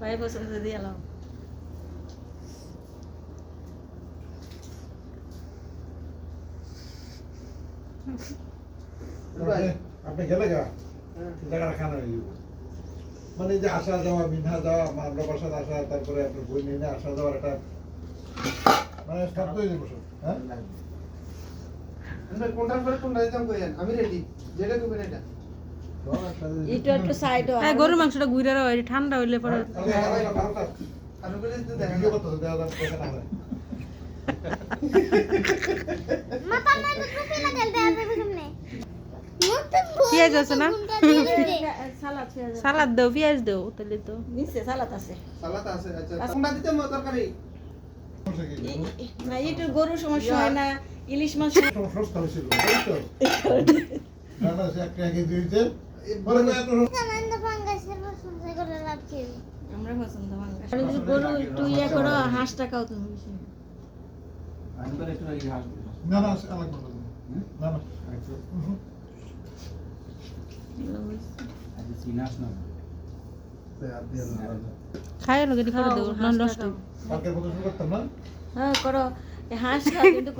ভাই পছন্দ দিয়ে এলাম আপনি- মানে যে আসা যাওয়া মিনহা যাওয়া মামলা বাসার আসা, তারপরে আপনার বই নিয়ে আসা যাওয়ার একটা মানে স্তব্ধ হয়ে যাব হ্যাঁ? আমরা কোনটার পরে কোনটা? দিতাম কইেন আমি রেডি যেটা করবেন এটা সব একটু সাইড হ্যাঁ গরুর মাংসটা ঘুরে রয় ঠান্ডা হইলে পরে হয়। পেঁয়াজ আছে না? সালাদ পেঁয়াজ সালাদ দাও পেঁয়াজ দাও তাহলে তো নিচে সালাদ আছে সালাত আছে আচ্ছা কোনটা তরকারি সমস্যা না একটু গরুর সমস্যা হয় না ইলিশ মাছ সস্তা হয়েছিল, তাই তো? না, না, সে একটা কেজি দিয়েছে। বলে না, এত সস্তা। আনন্দ পাঙ্গাসের পছন্দ করে লাভ আমরা পছন্দ বাংলা গরু একটু ইয়ে করো হাঁসটা খাও তুমি বেশি। না, না, সে আলাদা করে দেবো। না, না, হুম। সে আর দিয়ে না, আলাদা। খায় লোক করে দেবো হ্যাঁ করো হাঁস কিন্তু